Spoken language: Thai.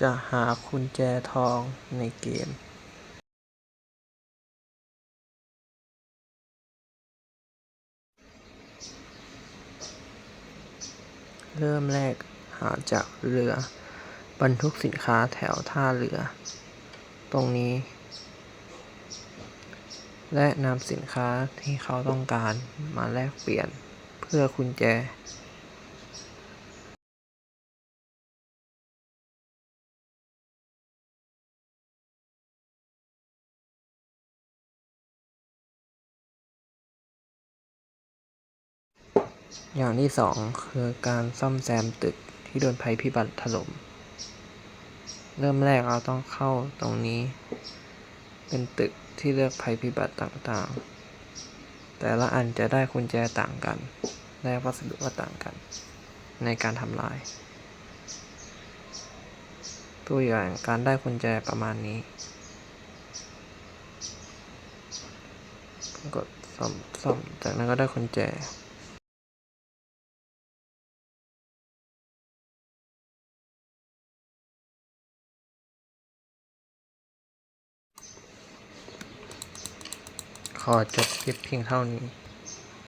จะหากุญแจทองในเกมเริ่มแรกหาจากเรือบรรทุกสินค้าแถวท่าเรือ ตรงนี้ และนำสินค้าที่เขาต้องการมาแลกเปลี่ยนเพื่อกุญแจ อย่างที่สองคือการซ่อมแซมตึกที่โดนภัยพิบัติถล่ม เริ่มแรกเราต้องเข้าตรงนี้ เป็นตึกที่เลือกภัยพิบัติต่างๆ แต่ละอันจะได้กุญแจต่างกัน และวัสดุก็ต่างกัน ในการทำลาย ตัวอย่างการได้กุญแจประมาณนี้ กดซ่อมซ่อมจากนั้นก็ได้กุญแจ ขอจบคลิปเพียงเท่านี้